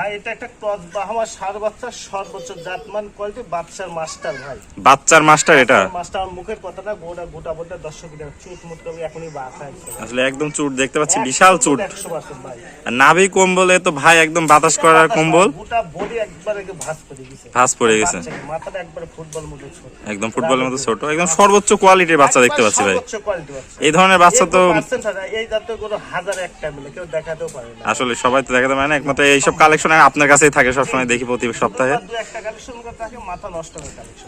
ভাই এটা একটা ক্রস বাহামা সার বাচ্চা সর্বোচ্চ জাতমান কোয়ালিটি বাচ্চার মাস্টার ভাই। বাচ্চার মাস্টার এটা? মাস্টার মুখের কথাটা গোটা গোটা দর্শক চুট মুট এখনই বাসা আসলে একদম চুট দেখতে পাচ্ছি বিশাল চুট নাভি কম্বলে তো ভাই একদম বাতাস করার কম্বল। গোটা বডি একবারে ভাস করে গেছে ভাঁজ পড়ে গেছে। মাথাটা একবারে ফুটবল মতো ছোট। একদম ফুটবলের মতো ছোট একদম সর্বোচ্চ কোয়ালিটির বাচ্চা দেখতে পাচ্ছি ভাই। এই ধরনের বাচ্চা তো এই জাতীয় কোনো হাজার একটা মিলে কেউ দেখাতেও পারে না। আসলে সবাই তো দেখাতে পারে না একমাত্র এইসব কালেকশন আপনার কাছেই থাকে সবসময় দেখি প্রতি সপ্তাহে। কালেকশন কালেকশন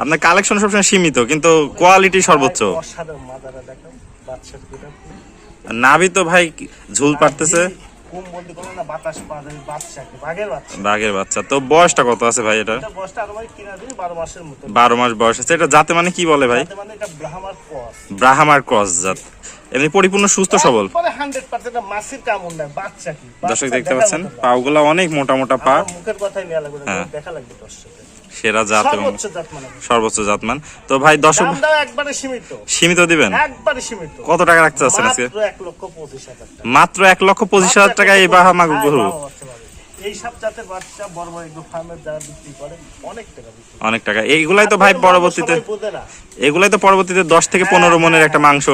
আপনার কালেকশন সবসময় সীমিত কিন্তু কোয়ালিটি সর্বোচ্চ। নাভি তো ভাই ঝুল পারতেছে। বাঘের বাচ্চা। তো বয়সটা কত আছে ভাই এটা বারো মাসের মতো। বারো মাস বয়স আছে। এটা যাতে মানে কি বলে ভাই? মানে ব্রাহামার ক্রস জাত। এমনি পরিপূর্ণ সুস্থ সবল। দর্শক দেখতে পাচ্ছেন না। পাগুলা অনেক মোটা মোটা পা। মুখের কথাই হ্যাঁ। দেখা লাগবে সেরা জাত এবং সর্বোচ্চ জাত মানে জাতমান তো ভাই দর্শক একবারে সীমিত। সীমিত দিবেন? একবারে সীমিত। কত টাকা রাখতে চাচ্ছেন আজকে? মাত্র এক লক্ষ পঁচিশ হাজার টাকা। এই বাহামা হ্যাঁ, গরু। বাবা বাচ্চা পাবে। এই সব জাতের বাচ্চা বড় বড় এগুলো ফার্মের যারা বিক্রি করে অনেক টাকা অনেক টাকা। এইগুলাই তো ভাই পরবর্তীতে এগুলাই তো পরবর্তীতে দশ থেকে পনেরো মনের একটা মাংস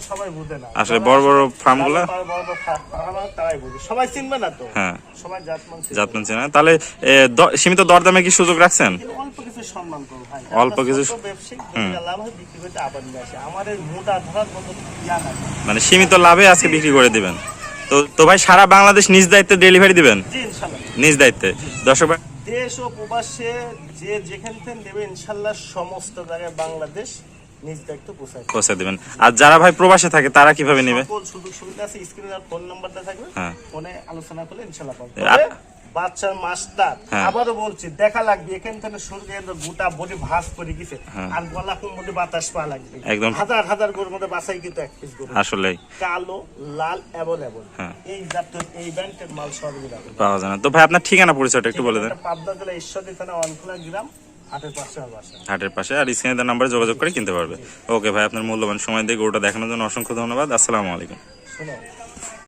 সবাই বোঝে না। আসলে বড় বড় ফার্মগুলা বড় বড় ফার্ম তারাই বোঝে। সবাই চিনবে না তো? হ্যাঁ। সবাই জাতমান চিনবে। জাতমান চেনা তাহলে সীমিত দরদামে কি সুযোগ রাখছেন? অল্প কিছু সম্মান করো ভাই। অল্প কিছু- ছোট ব্যবসায়িক দুইটা লাভ হয় বিক্রি করতে আবার নিয়ে আসে। আমার মোটা ধরার মতো ইয়া নাই। মানে সীমিত লাভে আজকে বিক্রি করে দিবেন। তো তো ভাই সারা বাংলাদেশ নিজ দায়িত্বে ডেলিভারি দিবেন? জি নিজ দায়িত্বে? দর্শক দেশ ও প্রবাসে যে যেখান থেকে নেবে ইনশাল্লাহ সমস্ত জায়গায় বাংলাদেশ নিজ দায়িত্ব পোষায় পৌঁছে দিবেন। আর যারা ভাই প্রবাসে থাকে তারা কীভাবে নেবে? সকল সুযোগ সুবিধা আছে স্ক্রিনে আর ফোন নাম্বারটা থাকবে। হ্যাঁ। ফোনে আলোচনা করলে ইনশাল্লাহ পাবো। বাচ্চার মাস্টার হ্যাঁ। আবারও বলছি দেখা লাগবে। এখান থেকে শুরু গোটা বডি ভাঁজ করে গেছে আর গলা বাতাস পা লাগবে? হ্যাঁ। একদম। হাজার হাজার গরুর মধ্যে বাসাই কিন্তু এক পিস গরু। আসলেই। কালো লাল অ্যাভেলেবল হ্যাঁ। এই জাতীয় এই ব্যান্ডের মাল রাখবে পাওয়া যায় না। তো ভাই আপনার ঠিকানা পরিচয়টা একটু বলে দেন। পাবনা জেলা ঈশ্বরদী থানা অনখোলা গ্রাম। হাটের পাশে আর স্ক্রিনে তার নাম্বারে যোগাযোগ করে কিনতে পারবে। ওকে ভাই আপনার মূল্যবান সময় দিয়ে গরুটা দেখানোর জন্য অসংখ্য ধন্যবাদ। আসসালামু আলাইকুম।